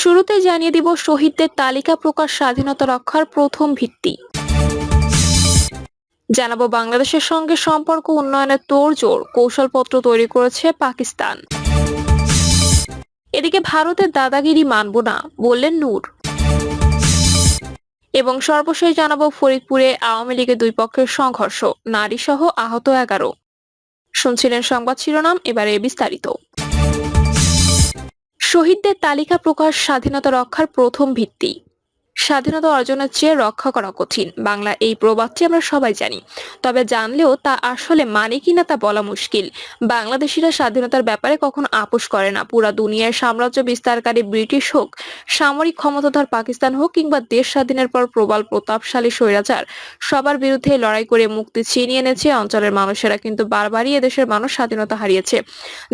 শুরুতে জানিয়ে দিব শহীদদের তালিকা প্রকাশ স্বাধীনতা রক্ষার প্রথম ভিত্তি। জানাব বাংলাদেশের সঙ্গে সম্পর্ক উন্নয়নের তোড়জোড় কৌশলপত্র তৈরি করেছে পাকিস্তান। এদিকে ভারতের দাদাগিরি মানব না, বললেন নূর। এবং সর্বশেষ জানাব ফরিদপুরে আওয়ামী লীগের দুই পক্ষের সংঘর্ষ নারী সহ আহত এগারো। শুনছিলেন সংবাদ শিরোনাম, এবারে বিস্তারিত। শহীদদের তালিকা প্রকাশ স্বাধীনতা রক্ষার প্রথম ভিত্তি। স্বাধীনতা অর্জনের চেয়ে রক্ষা করা কঠিন। বাংলা এই প্রবাদটি আমরা সবাই জানি। তবে জানলেও তা আসলে মানে কিনা তা বলা মুশকিল। বাংলাদেশিরা স্বাধীনতার ব্যাপারে কখনো আপোষ করে না। পুরা দুনিয়ার সাম্রাজ্য বিস্তারকারী ব্রিটিশ হোক, সামরিক ক্ষমতাধর পাকিস্তান হোক, কিংবা দেশ স্বাধীনের পর প্রবল প্রতাপশালী স্বৈরাচার, সবার বিরুদ্ধে লড়াই করে মুক্তি ছিনিয়ে এনেছে অঞ্চলের মানুষেরা। কিন্তু বারবারই এদেশের মানুষ স্বাধীনতা হারিয়েছে।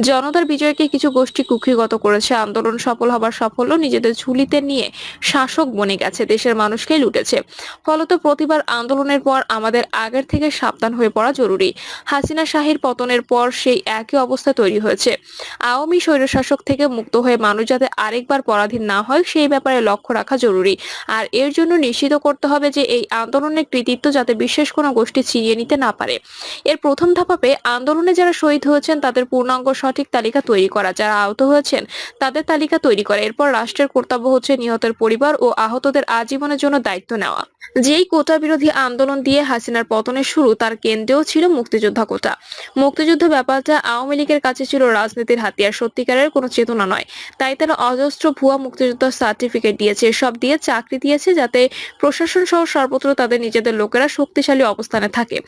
জনতার বিজয়কে কিছু গোষ্ঠী কুক্ষিগত করেছে। আন্দোলন সফল হবার সাফল্য নিজেদের ঝুলিতে নিয়ে শাসক বনে গেছে। দেশের মানুষকে লুটেছে। ফলত প্রতিবার আন্দোলনের পর আমাদের আগের থেকে সাবধান হয়ে পড়া জরুরি। হাসিনা শাহীর পতনের পর সেই একই অবস্থা তৈরি হয়েছে। আওয়ামী স্বৈরশাসক থেকে মুক্ত হয়ে মানুষ যাতে আরেকবার পরাধীন না হয়, সেই ব্যাপারে লক্ষ্য রাখা জরুরি। আর এর জন্য নিশ্চিত করতে হবে যে এই আন্দোলনের কৃতিত্ব যাতে বিশেষ কোনো গোষ্ঠী ছিনিয়ে নিতে না পারে। এর প্রথম ধাপে আন্দোলনে যারা শহীদ হয়েছেন, তাদের পূর্ণাঙ্গ সঠিক তালিকা তৈরি করা। যারা আহত হয়েছেন, তাদের তালিকা তৈরি করা। এরপর রাষ্ট্রের কর্তব্য হচ্ছে নিহতের পরিবার ও আহতদের আজীবনের জন্য দায়িত্ব নেওয়া। যেই কোটা বিরোধী আন্দোলন দিয়ে হাসিনার পতনের শুরু, তার কেন্দ্রেও ছিল মুক্তিযোদ্ধা কোটা। মুক্তিযুদ্ধ ব্যাপারটা আওয়ামী লীগের কাছে ছিল রাজনীতির হাতিয়ার, সত্যিকারের কোনো চেতনা নয়। তাই তারা অজস্র ভুয়া মুক্তিযোদ্ধার সার্টিফিকেট দিয়েছে সব দিয়ে চাকরি দিয়েছে যাতে প্রশাসন সহ সর্বত্র তাদের নিজেদের লোকেরা শক্তিশালী অবস্থানে থাকে।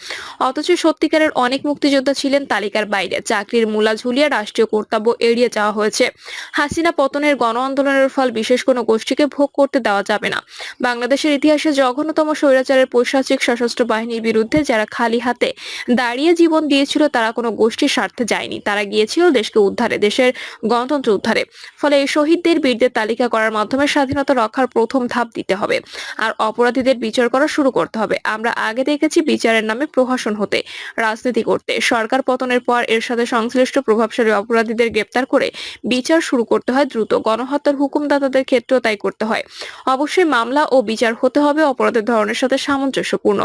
অথচ সত্যিকারের অনেক মুক্তিযোদ্ধা ছিলেন তালিকার বাইরে। চাকরির মূলা ঝুলিয়ে রাষ্ট্রীয় কর্তব্য এড়িয়ে যাওয়া হয়েছে। হাসিনা পতনের গণ আন্দোলনের ফল বিশেষ কোনো গোষ্ঠীকে ভোগ করতে দেওয়া যাবে না। বাংলাদেশের ইতিহাসে জঘন্যতম স্বৈরাচারের পৈশাচিক সশস্ত্র বাহিনীর বিরুদ্ধে যারা খালি হাতে দাঁড়িয়ে জীবন দিয়েছিল, তারা কোনো গোষ্ঠীর স্বার্থে যায়নি। তারা গিয়েছিল দেশকে উদ্ধারে, দেশের গণতন্ত্র উদ্ধারে। ফলে এই শহীদদের বীরদের তালিকা করার মাধ্যমে স্বাধীনতা রক্ষার প্রথম ধাপ দিতে হবে আর অপরাধীদের বিচার করা শুরু করতে হবে। আমরা আগে দেখেছি বিচারের নামে প্রহসন হতে, রাজনীতি করতে। সরকার পতনের পর এর সাথে সংশ্লিষ্ট প্রভাবশালী অপরাধীদের গ্রেপ্তার করে বিচার শুরু করতে হয় দ্রুত। গণহত্যার হুকুমদাতাদের ক্ষেত্রেও তাই করতে হয়। অবশ্যই মামলা ও বিচার হতে হবে অপরাধের ধরনের সাথে সামঞ্জস্যপূর্ণ।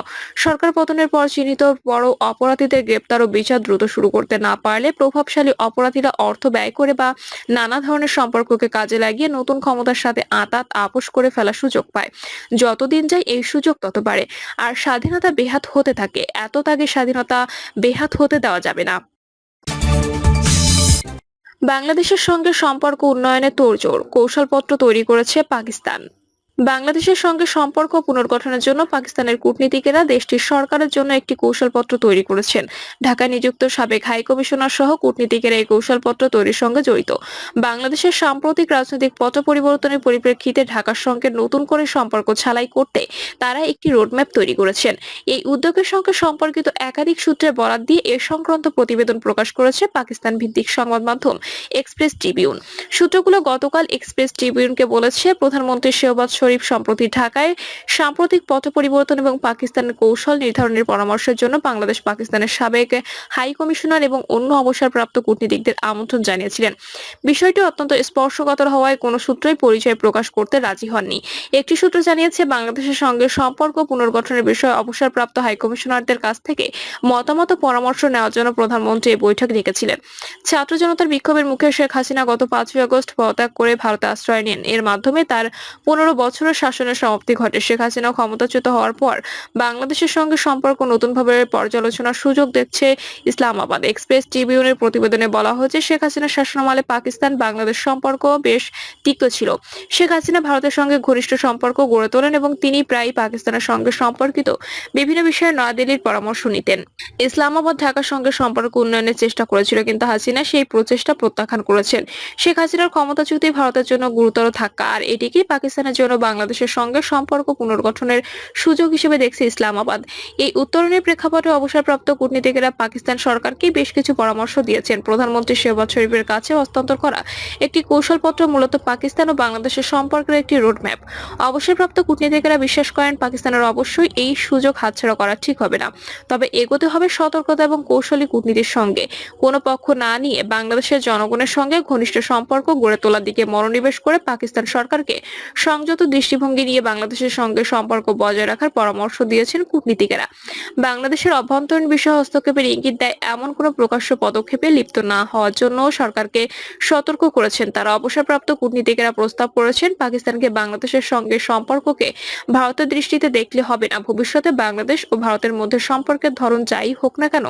সরকার পতনের পর চিহ্নিত বড় অপরাধীদের গ্রেপ্তার ও বিচার দ্রুত শুরু করতে না পারলে প্রভাবশালী অপরাধীরা অর্থ ব্যয় করে বা নানা ধরনের সম্পর্ককে কাজে লাগিয়ে নতুন ক্ষমতার সাথে আতাত আপোষ করে ফেলার সুযোগ পায়। যতদিন যায় এই সুযোগ তত বাড়ে। আর স্বাধীনতা বেহাত হতে থাকে। এত তাগে স্বাধীনতা বেহাত হতে দেওয়া যাবে না। বাংলাদেশের সঙ্গে সম্পর্ক উন্নয়নে তোড়জোড়। কৌশলপত্র তৈরি করেছে পাকিস্তান। বাংলাদেশের সঙ্গে সম্পর্ক পুনর্গঠনের জন্য পাকিস্তানের কূটনীতিকেরা দেশটির সরকারের জন্য একটি কৌশলপত্র তৈরি করেছেন। ঢাকায় নিযুক্ত সাবেক হাই কমিশনার সহ কূটনীতিকেরা এই কৌশলপত্র তৈরির সঙ্গে জড়িত। বাংলাদেশের সাম্প্রতিক রাজনৈতিক পট পরিবর্তনের পরিপ্রেক্ষিতে ঢাকার সঙ্গে নতুন করে সম্পর্ক ছালাই করতে তারা একটি রোডম্যাপ তৈরি করেছেন। এই উদ্যোগের সঙ্গে সম্পর্কিত একাধিক সূত্রের বরাত দিয়ে এ সংক্রান্ত প্রতিবেদন প্রকাশ করেছে পাকিস্তান ভিত্তিক সংবাদ মাধ্যম এক্সপ্রেস ট্রিবিউন। সূত্রগুলো গতকাল এক্সপ্রেস ট্রিবিউনকে বলেছে, প্রধানমন্ত্রী শেহবাজ শরীফ সম্প্রতি ঢাকায় সাম্প্রতিক পথ পরিবর্তন এবং পাকিস্তানের কৌশল নির্ধারণের পরামর্শের জন্য বাংলাদেশ পাকিস্তানের সাবেক হাই কমিশনার এবং অন্য অবসরপ্রাপ্ত কূটনীতিকদের আমন্ত্রণ জানিয়েছিলেন। বিষয়টি অত্যন্ত স্পর্শকাতর হওয়ায় কোনো সূত্রই পরিচয় প্রকাশ করতে রাজি হননি। একটি সূত্র জানিয়েছে, বাংলাদেশের সঙ্গে সম্পর্ক পুনর্গঠনের বিষয়ে অবসরপ্রাপ্ত হাই কমিশনারদের কাছ থেকে মতামত পরামর্শ নেওয়ার জন্য প্রধানমন্ত্রী এই বৈঠক ডেকেছিলেন। ছাত্র জনতার বিক্ষোভের মুখে শেখ হাসিনা গত পাঁচই আগস্ট পদত্যাগ করে ভারতে আশ্রয় নেন। এর মাধ্যমে তার পনেরো বছরের শাসনের সমাপ্তি ঘটে। শেখ হাসিনা ক্ষমতাচ্যুত হওয়ার পর বাংলাদেশের সঙ্গে সম্পর্ক নতুনভাবে পর্যালোচনার সুযোগ দেখছে ইসলামাবাদ। এক্সপ্রেস ট্রিবিউনের প্রতিবেদনে বলা হয়েছে, শেখ হাসিনার শাসনামলে পাকিস্তান বাংলাদেশ সম্পর্ক বেশ তিক্ত ছিল। শেখ হাসিনা ভারতের সঙ্গে ঘনিষ্ঠ সম্পর্ক গড়ে তোলেন এবং তিনি প্রায় পাকিস্তানের সঙ্গে সম্পর্কিত বিভিন্ন বিষয়ে নয়াদিল্লির পরামর্শ নিতেন। ইসলামাবাদ ঢাকার সঙ্গে সম্পর্ক উন্নয়নের চেষ্টা করেছিল, কিন্তু হাসিনা সেই প্রচেষ্টা প্রত্যাখ্যান করেছেন। শেখ হাসিনার ক্ষমতাচ্যুতি ভারতের জন্য গুরুতর থাকা আর এটিকেই পাকিস্তানের জন্য বাংলাদেশের সঙ্গে সম্পর্ক পুনর্গঠনের সুযোগ হিসেবে দেখছে ইসলামাবাদ। এই উত্তরণের প্রেক্ষাপটে অবসরপ্রাপ্ত কূটনীতিকেরা পাকিস্তান সরকারকে বেশ কিছু পরামর্শ দিয়েছেন। প্রধানমন্ত্রী শেহবাজ শরীফের কাছে হস্তান্তর করা একটি কৌশলপত্র মূলত পাকিস্তান ও বাংলাদেশের সম্পর্কের একটি রোডম্যাপ। অবসরপ্রাপ্ত কূটনীতিকেরা বিশ্বাস করেন, পাকিস্তানের অবশ্যই এই সুযোগ হাতছাড়া করা ঠিক হবে না। তবে এগোতে হবে সতর্কতা এবং কৌশলী কূটনীতির সঙ্গে। কোনো পক্ষ না নিয়ে বাংলাদেশের জনগণের সঙ্গে ঘনিষ্ঠ সম্পর্ক গড়ে তোলার দিকে মনোনিবেশ করে পাকিস্তান সরকারকে সংযত দৃষ্টিভঙ্গি নিয়ে বাংলাদেশের সঙ্গে সম্পর্ক বজায় রাখার পরামর্শ দিয়েছেন কূটনীতিকেরা। বাংলাদেশের অভ্যন্তরীণ বিষয় হস্তক্ষেপের ইঙ্গিত দেয়, এমন কোনো প্রকাশ্য পদক্ষেপে লিপ্ত না হওয়ার জন্য সরকারকে সতর্ক করেছেন তারা। অবসরপ্রাপ্ত কূটনীতিকেরা প্রস্তাব করেছেন, পাকিস্তানকে বাংলাদেশের সঙ্গে সম্পর্ককে ভারতের দৃষ্টিতে দেখলে হবে না। ভবিষ্যতে বাংলাদেশ ও ভারতের মধ্যে সম্পর্কের ধরন যাই হোক না কেন,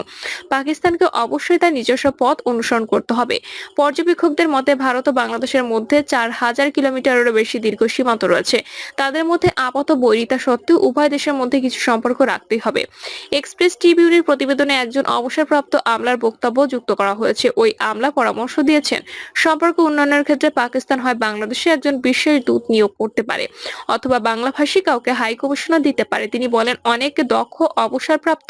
পাকিস্তানকে অবশ্যই তার নিজস্ব পথ অনুসরণ করতে হবে। পর্যবেক্ষকদের মতে, ভারত ও বাংলাদেশের মধ্যে চার হাজার কিলোমিটারেরও বেশি দীর্ঘ সীমান্ত রয়েছে। তাদের মধ্যে আপাত বৈরিতা সত্ত্বেও উভয় দেশের মধ্যে কিছু সম্পর্ক রাখতেই হবে। এক্সপ্রেস ট্রিবিউনের প্রতিবেদনে একজন অবসরপ্রাপ্ত আমলার বক্তব্য যুক্ত করা হয়েছে। ওই আমলা পরামর্শ দিয়েছেন, সম্পর্ক উন্নয়নের ক্ষেত্রে পাকিস্তান হয় বাংলাদেশে একজন বিশেষ দূত নিয়োগ করতে পারে অথবা বাংলাভাষী কাউকে হাই কমিশনার দিতে পারে। তিনি বলেন, অনেক দক্ষ, অবসরপ্রাপ্ত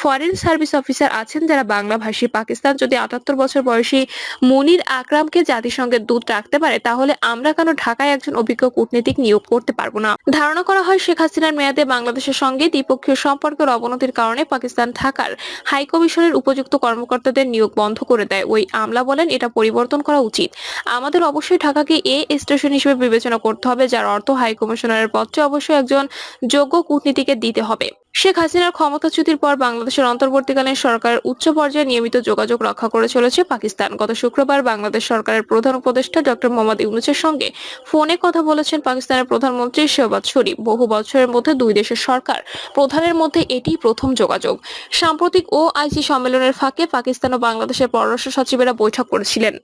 ফরেন সার্ভিস অফিসার আছেন যারা বাংলাভাষী পাকিস্তান যদি আটাত্তর বছর বয়সী মুনির আকরামকে জাতিসংঘের দূত রাখতে পারে, তাহলে আমরা কেন ঢাকায় একজন অভিজ্ঞ কূটনীতিক নিয়োগ করতে পারব না। ধারণা করা হয় শেখ হাসিনার মেয়াদে বাংলাদেশের সঙ্গে দ্বিপক্ষীয় সম্পর্কের অবনতির কারণে পাকিস্তান ঢাকার হাই কমিশনের উপযুক্ত কর্মকর্তাদের নিয়োগ বন্ধ করে দেয়। ওই আমলা বলেন, এটা পরিবর্তন করা উচিত। আমাদের অবশ্যই ঢাকাকে এ স্টেশন হিসেবে বিবেচনা করতে হবে, যার অর্থ হাই কমিশনারের পদটি অবশ্যই একজন যোগ্য কূটনীতিকে দিতে হবে। শেখ হাসিনার ক্ষমতাচ্যুতির পর বাংলাদেশের অন্তর্বর্তীকালীন সরকারের উচ্চ পর্যায়ে নিয়মিত যোগাযোগ রক্ষা করে চলেছে পাকিস্তান। গত শুক্রবার বাংলাদেশ সরকারের প্রধান উপদেষ্টা ডক্টর মোহাম্মদ ইউনুসের সঙ্গে ফোনে কথা বলেছেন পাকিস্তানের প্রধানমন্ত্রী শেহবাজ শরীফ। বহু বছরের মধ্যে দুই দেশের সরকার প্রধানের মধ্যে এটি প্রথম যোগাযোগ। সাম্প্রতিক ও আইসি সম্মেলনের ফাঁকে পাকিস্তান ও বাংলাদেশের পররাষ্ট্র সচিবেরা বৈঠক করেছিলেন।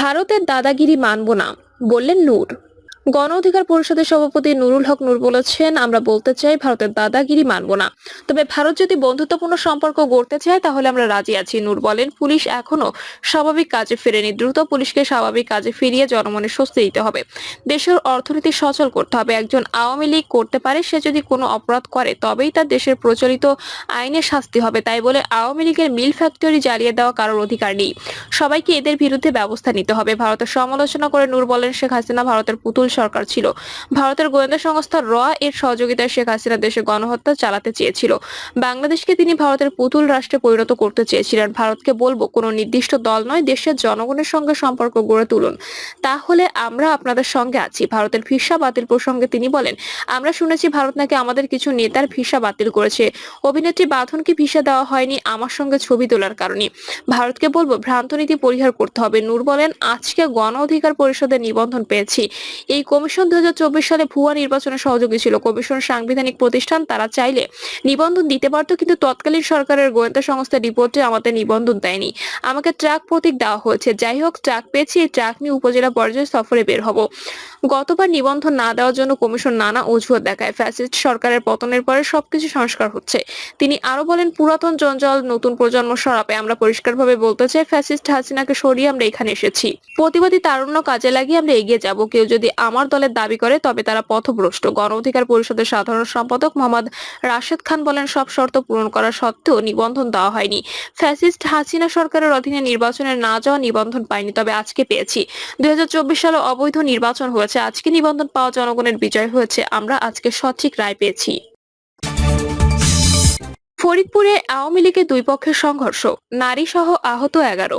ভারতের দাদাগিরি মানব না, বললেন নূর। গণ অধিকার পরিষদের সভাপতি নুরুল হক নূর বলেছেন, আমরা বলতে চাই ভারতের দাদাগিরি মানব না। তবে ভারত যদি বন্ধুত্বপূর্ণ সম্পর্ক গড়তে চায়, তাহলে আমরা রাজি আছি, নূর বলেন। পুলিশ এখনও স্বাভাবিক কাজে ফেরেনি। দ্রুত পুলিশকে স্বাভাবিক কাজে ফিরিয়ে জনমনে স্বস্তি দিতে হবে। দেশের অর্থনীতি সচল করতে হবে। একজন আওয়ামী লীগ করতে পারে, সে যদি কোনো অপরাধ করে, তবেই তার দেশের প্রচলিত আইনে শাস্তি হবে। তাই বলে আওয়ামী লীগের মিল ফ্যাক্টরি জ্বালিয়ে দেওয়া কারোর অধিকার নেই। সবাইকে এদের বিরুদ্ধে ব্যবস্থা নিতে হবে। ভারতের সমালোচনা করে নূর বলেন, শেখ হাসিনা ভারতের পুতুল সরকার ছিল। ভারতের গোয়েন্দা সংস্থা র এর সহযোগিতায় শেখ হাসিনা দেশে গণহত্যা চালাতে চেয়েছিল। বাংলাদেশকে তিনি ভারতের পুতুল রাষ্ট্রে পরিণত করতে চেয়েছিলেন। ভারতকে বলব, কোনো নির্দিষ্ট দল নয়, দেশের জনগণের সঙ্গে সম্পর্ক গড়ে তুলুন। তাহলে আমরা আপনাদের সঙ্গে আছি। ভারতের ভিসা বাতিল প্রসঙ্গে তিনি বলেন, আমরা শুনেছি ভারত নাকি আমাদের কিছু নেতার ভিসা বাতিল করেছে। অভিনেত্রী বাঁধনকে ভিসা দেওয়া হয়নি, আমার সঙ্গে ছবি তোলার কারণে। ভারতকে বলব, ভ্রান্ত নীতি পরিহার করতে হবে। নূর বলেন, আজকে গণ অধিকার পরিষদের নিবন্ধন পেয়েছি। এই কমিশন দুই হাজার চব্বিশ সালে ভুয়া নির্বাচনের সহযোগী ছিল। কমিশন সাংবিধানিক প্রতিষ্ঠান, তারা চাইলে নিবন্ধন দিতে পারতো, কিন্তু তৎকালীন সরকারের গোয়েন্দা সংস্থার রিপোর্টে আমাদের নিবন্ধন দেয়নি। আমাকে ট্রাক প্রতীক দেওয়া হয়েছে। যাই হোক, ট্রাক পেয়েছি, এই ট্রাক নিয়ে উপজেলা পর্যায়ে সফরে বের হব। গতবার নিবন্ধন না দেওয়ার জন্য কমিশন নানা অজুহাত দেখায়। ফ্যাসিস্ট সরকারের পতনের পরে সবকিছু সংস্কার হচ্ছে। তিনি আরও বলেন, পুরাতন জঞ্জাল নতুন প্রজন্ম সরাপে আমরা পরিষ্কারভাবে বলতে চাই, ফ্যাসিস্ট হাসিনাকে সরিয়ে আমরা এখানে এসেছি। প্রতিবাদী তারুণ্য কাজে লাগিয়ে আমরা এগিয়ে যাব। কেউ যদি আমার দলের দাবি করে, তবে তারা পথভ্রষ্ট। গণ অধিকার পরিষদের সাধারণ সম্পাদক মোহাম্মদ রাশেদ খান বলেন, সব শর্ত পূরণ করা সত্ত্বেও নিবন্ধন দেওয়া হয়নি। ফ্যাসিস্ট হাসিনা সরকারের অধীনে নির্বাচনের না যাওয়া নিবন্ধন পায়নি, তবে আজকে পেয়েছি। দুই হাজার চব্বিশ সালে অবৈধ নির্বাচন হয়েছে, আজকে নিবন্ধন পাওয়া জনগণের বিজয় হয়েছে, আমরা আজকে সঠিক রায় পেয়েছি। ফরিদপুরে আওয়ামী লীগের দুই পক্ষের সংঘর্ষ নারী সহ আহত এগারো।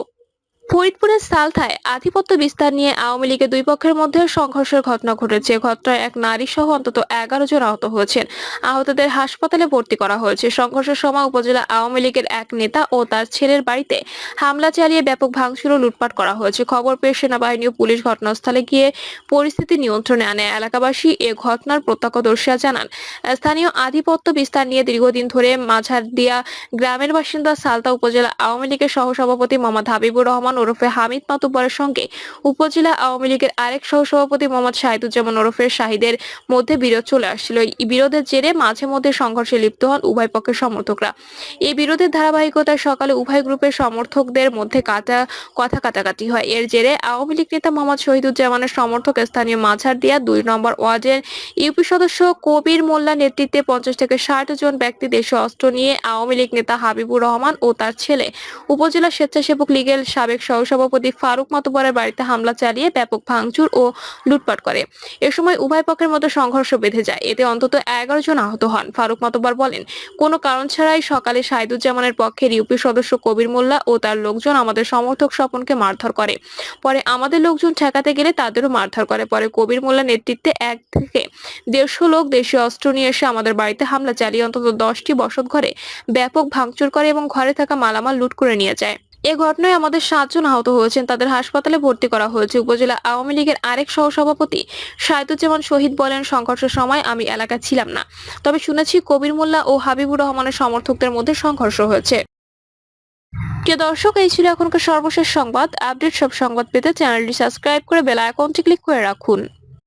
ফরিদপুরের সালথায় আধিপত্য বিস্তার নিয়ে আওয়ামী লীগের দুই পক্ষের মধ্যে সংঘর্ষের ঘটনা ঘটেছে। ঘটনায় এক নারী সহ অন্তত এগারো জন আহত হয়েছেন। আহতদের হাসপাতালে ভর্তি করা হয়েছে। সংঘর্ষের সময় উপজেলা আওয়ামী লীগের এক নেতা ও তার ছেলের বাড়িতে হামলা চালিয়ে ব্যাপক ভাঙচুর ও লুটপাট করা হয়েছে। খবর পেয়ে সেনাবাহিনী ও পুলিশ ঘটনাস্থলে গিয়ে পরিস্থিতি নিয়ন্ত্রণে আনে। এলাকাবাসী এ ঘটনার প্রত্যক্ষদর্শীরা জানান, স্থানীয় আধিপত্য বিস্তার নিয়ে দীর্ঘদিন ধরে মাঝার দিয়া গ্রামের বাসিন্দা সালতা উপজেলা আওয়ামী লীগের সহসভাপতি মোহাম্মদ হাবিবুর রহমান ওরফে হামিদ মাতুব্বরের সঙ্গে উপজেলা আওয়ামী লীগের আরেক সহসভাপতি মোহাম্মদ শাহিদুজ্জামান ওরফে শাহিদের মধ্যে বিরোধ চলে আসছিল। এই বিরোধের জেরে মাঝে মধ্যে সংঘর্ষে লিপ্ত হন উভয় পক্ষের সমর্থকরা। এই বিরোধের ধারাবাহিকতায় সকালে উভয় গ্রুপের সমর্থকদের মধ্যে কাটা কথা কাটাকাটি হয়। এর জেরে আওয়ামী লীগ নেতা মোহাম্মদ শহীদুজ্জামানের সমর্থক স্থানীয় মাঝার দিয়া দুই নম্বর ওয়ার্ডের ইউপি সদস্য কবির মোল্লা নেতৃত্বে পঞ্চাশ থেকে ষাট জন ব্যক্তি দেশে অস্ত্র নিয়ে আওয়ামী লীগ নেতা হাবিবুর রহমান ও তার ছেলে উপজেলা স্বেচ্ছাসেবক লীগের সাবেক সহসভাপতি ফারুক মাতুবরের বাড়িতে হামলা চালিয়ে ব্যাপক ভাঙচুর ও লুটপাট করে। এ সময় উভয় পক্ষের মধ্যে সংঘর্ষ বেঁধে যায়। এতে অন্তত এগারো জন আহত হন। ফারুক মাতুব্বর বলেন, কোনো কারণ ছাড়াই সকালে সাইদুজ্জামানের পক্ষের ইউপি সদস্য কবির মোল্লা ও তার লোকজন আমাদের সমর্থক স্বপনকে মারধর করে। পরে আমাদের লোকজন ঠেকাতে গেলে তাদেরও মারধর করে। পরে কবির মোল্লা নেতৃত্বে এক থেকে দেড়শো লোক দেশীয় অস্ত্র নিয়ে এসে আমাদের বাড়িতে হামলা চালিয়ে অন্তত দশটি বসত ঘরে ব্যাপক ভাঙচুর করে এবং ঘরে থাকা মালামাল লুট করে নিয়ে যায়। এ ঘটনায় আমাদের সাতজন আহত হয়েছেন। তাদের হাসপাতালে ভর্তি করা হয়েছে। উপজেলা আওয়ামী লীগের আরেক সহসভাপতি সাহিদুজ্জামান শহীদ বলেন, সংঘর্ষের সময় আমি এলাকা ছিলাম না। তবে শুনেছি কবির মোল্লা ও হাবিবুর রহমানের সমর্থকদের মধ্যে সংঘর্ষ হয়েছে। প্রিয় দর্শক, এই ছিল এখনকার সর্বশেষ সংবাদ। আপডেট সব সংবাদ পেতে চ্যানেলটি সাবস্ক্রাইব করে বেল আইকনটি ক্লিক করে রাখুন।